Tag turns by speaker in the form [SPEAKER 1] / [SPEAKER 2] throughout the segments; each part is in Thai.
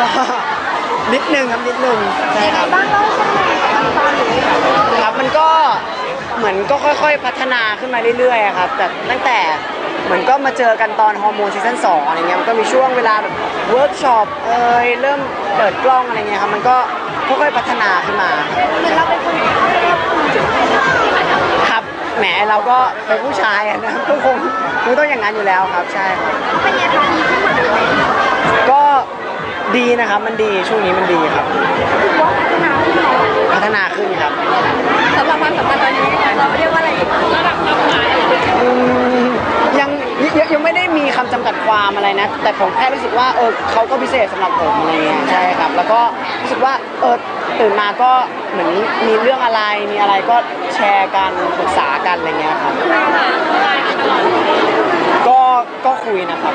[SPEAKER 1] ก็นิดนึงครับนิดนึงใช่ครับ
[SPEAKER 2] บ้างเล่าให้ฟังหน่อยตอนนี้
[SPEAKER 1] ครับมันก็เหมือนก็ค่อยๆพัฒนาขึ้นมาเรื่อยๆอะครับแต่ตั้งแต่เหมือนก็มาเจอกันตอนฮอร์โมนซีซั่นสองอะไรเงี้ยมันก็มีช่วงเวลาแบบเวิร์กช็อปเอยเริ่มเปิดกล้องอะไรเงี้ยครับมันก็ค่อยๆพัฒนาขึ้นมา
[SPEAKER 2] เหมือนเราเป็นคนที่เขาเรียกว่าคุยจุดไม่ได้
[SPEAKER 1] ครับแหมเราก็เป็นผู้ชายอะนะก็คงคงต้องอย่างนั้นอยู่แล้วครับใช่ครับ
[SPEAKER 2] เป็นยังไงคะดีขึ้นมาไหม
[SPEAKER 1] ก็ ดีนะครับ มันดีช่วงนี้มันดีครับ
[SPEAKER 2] ถือว่าพัฒนาขึ้นไหม
[SPEAKER 1] พัฒนาขึ้นครับ
[SPEAKER 2] สำหรับความสัมพันธ์ตอนนี้เราเรียกว่าอะไรระดับความหมาย
[SPEAKER 1] อืมยังยังยังไม่ได้มีคำจำกัดความอะไรนะ แต่ผมแค่รู้สึกว่าเออเขาก็พิเศษสำหรับผมอะไรเงี้ยใช่ครับ แล้วก็รู้สึกว่าเออตื่นมาก็เหมือนมีเรื่องอะไรมีอะไรก็แชร์กันปรึกษากันอะไรเงี้ยครับก็ก็คุยนะครับ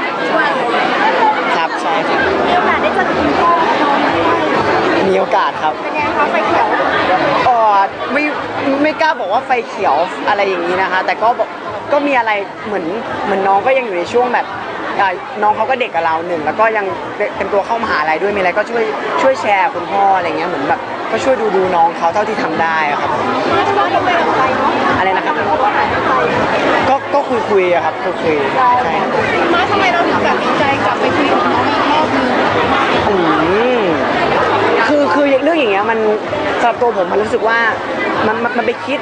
[SPEAKER 1] ครับใช่ครับ
[SPEAKER 2] มีโอกาสได้เจอกับคุณพ่อน้องไหม
[SPEAKER 1] มีโอกาส ครับ
[SPEAKER 2] เป็นยังไงคะไฟเขียว
[SPEAKER 1] เออไม่ไม่กล้าบอกว่าไฟเขียวอะไรอย่างนี้นะคะ แต่ก็บอกก็มีอะไรเหมือนเหมือนน้องก็ยังอยู่ในช่วงแบบอ่าน้องเขาก็เด็กกับเราหนึ่งแล้วก็ยังเป็นตัวเข้ามหาลัยด้วยมีอะไรก็ช่วยช่วยแชร์คุณพ่ออะไรเงี้ยเหมือนแบบก็ช่วยดูดูน้องเขาเท่าที่ทำได้อะครับ
[SPEAKER 2] น่าจะว่าเราไปกับใครเนาะ
[SPEAKER 1] อะไรนะครับ
[SPEAKER 2] เขาก็หายไป
[SPEAKER 1] ก็ก็คุยคุยอะครับคุยคุยใช่ครับ
[SPEAKER 2] มาทำไมเราถึงแบบดีใจกลับไปคุยกับน้องอีกรอบนึง
[SPEAKER 1] อืมคือคือเรื่องอย่างเงี้ยมัน สำหรับตัวผมมันรู้สึกว่ามันมันมันไปคิด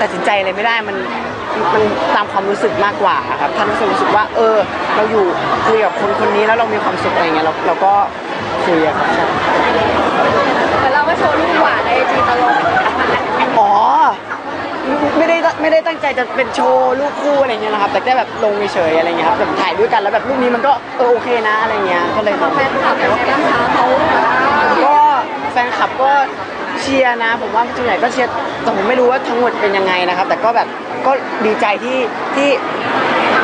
[SPEAKER 1] ตัดสินใจอะไรไม่ได้มันมันตามความรู้สึกมากกว่าครับถ้ารู้สึกรู้สึกว่า เออ เราอยู่คุยกับคนคนนี้แล้วเรามีความสุขอะไรเงี้ยเราเราก็คุยอะครับใช่
[SPEAKER 2] แต่เราก็โชว์รูปหวานในไอจีตลอด
[SPEAKER 1] อ๋อไม่ได้ไม่ได้ตั้งใจจะเป็นโชว์รูปคู่อะไรเงี้ยนะครับ แต่แค่แบบลงเฉยๆอะไรเงี้ยครับแบบถ่ายด้วยกันแล้วแบบรูปนี้มันก็เออโอเคนะอะไรเงี้ยก็เลยลง
[SPEAKER 2] แฟนคลับแต่ว่าบ้างคะเขา
[SPEAKER 1] ก็แฟนคลับก็ เชียร์นะ ผมว่าส่วนใหญ่ก็เชียร์แต่ผมไม่รู้ว่าทั้งหมดเป็นยังไงนะครับ แต่ก็แบบก็ดีใจที่ที่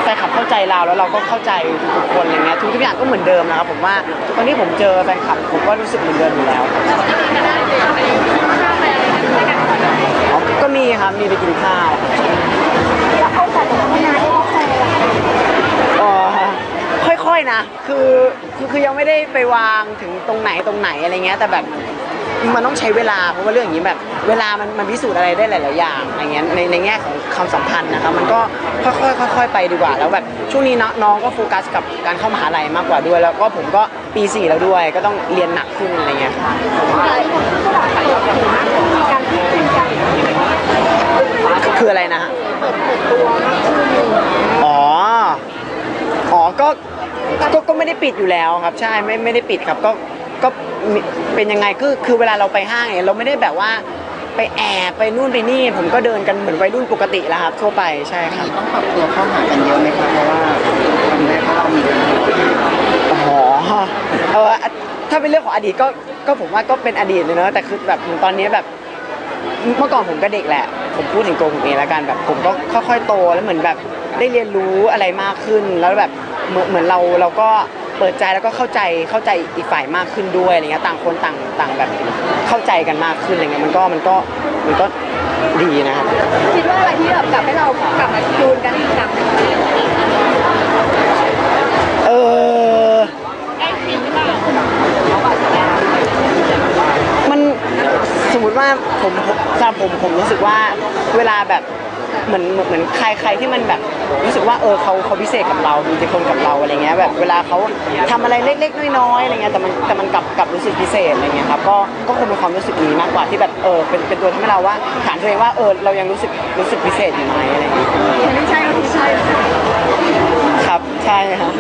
[SPEAKER 1] แฟนคลับเข้าใจเราแล้วเราก็เข้าใจทุกๆคนอะไรเงี้ยทุกทุกอย่างก็เหมือนเดิมนะครับผมว่าตอนที่ผมเจอแฟนคลับผมก็รู้สึกเหมือนเดิมอยู่แล้วอ๋อก็มีครับมีไปกินข้าว
[SPEAKER 2] แล้วเขาจัดกับพี่นาได้เขาแซว
[SPEAKER 1] อ๋อค่อยๆนะ คือคือคือยังไม่ได้ไปวางถึงตรงไหนตรงไหนอะไรเงี้ย แต่แบบ มันต้องใช้เวลาเพราะว่าเรื่องอย่างนี้แบบ เวลามันมันพิสูจน์อะไรได้หลาย ๆ อย่างอะไรเงี้ยในในแง่ของความสัมพันธ์นะครับมันก็ค่อยๆค่อย ๆ ไปดีกว่า แล้วแบบช่วงนี้น้องน้องก็โฟกัสกับการเข้ามหาลัยมากกว่าด้วย แล้วก็ผมก็ปีสี่แล้วด้วย ก็ต้องเรียนหนักขึ้นอะไรเงี้ยครับ
[SPEAKER 2] คือ
[SPEAKER 1] อะไรนะฮะ
[SPEAKER 2] เปิดเปิดตัวมากขึ้น
[SPEAKER 1] อ๋ออ๋อก็ก็ก็ไม่ได้ปิดอยู่แล้วครับ ใช่ไม่ไม่ได้ปิดครับก็ ก็มีเป็นยังไงคือคือเวลาเราไปห้างเนี่ยเราไม่ได้แบบว่าไปแอบไปนู่นไปนี่ ผมก็เดินกันเหมือนวัยรุ่นปกติแล้วครับทั่วไปใช่ครับ
[SPEAKER 3] ต้องปรับตัวเข้าหากันเยอะไหมครับเพราะว่าทำได้เพราะเรามีกัน
[SPEAKER 1] อ๋อเออถ้าเป็นเรื่องของอดีตก็ก็ผมว่าก็เป็นอดีตเลยเนอะแต่คือแบบเหมือนตอนนี้แบบเมื่อก่อนผมก็เด็กแหละ ผมพูดถึงตัวผมเองแล้วกันแบบผมก็ค่อยๆโตแล้วเหมือนแบบได้เรียนรู้อะไรมากขึ้น แล้วแบบเหมือนเหมือนเราเราก็ เปิดใจแล้วก็เข้าใจเข้าใจอีกฝ่ายมากขึ้นด้วยอะไรเงี้ยต่างคนต่างต่างแบบเข้าใจกันมากขึ้นอะไรเงี้ยมันก็มันก็มันก็ดีนะครับ
[SPEAKER 2] คิดว่าอะไรที่แบบกลับให้เรากลับมาจูนกันอีกครั้งหนึ่ง
[SPEAKER 1] เออมันสมมติว่าผมสำหรับผมผมรู้สึกว่าเวลาแบบ เหมือนเหมือนใครใครที่มันแบบรู้สึกว่าเออเขาเขาพิเศษกับเรามีอิทธิพลกับเราอะไรเงี้ยแบบเวลาเขาทำอะไรเล็กๆน้อยๆอะไรเงี้ยแต่มันแต่มันกลับกลับรู้สึกพิเศษอะไรเงี้ยครับก็ก็คงเป็นความรู้สึกนี้มากกว่าที่แบบเออเป็นเป็นตัวทำให้เราว่าถามตัวเองว่าเออเรายังรู้สึกรู้สึกพิเศษอยู่ไหมอะไรเงี้ย
[SPEAKER 2] ไม่ใช่ไม่ใช่ครับใช่ฮะ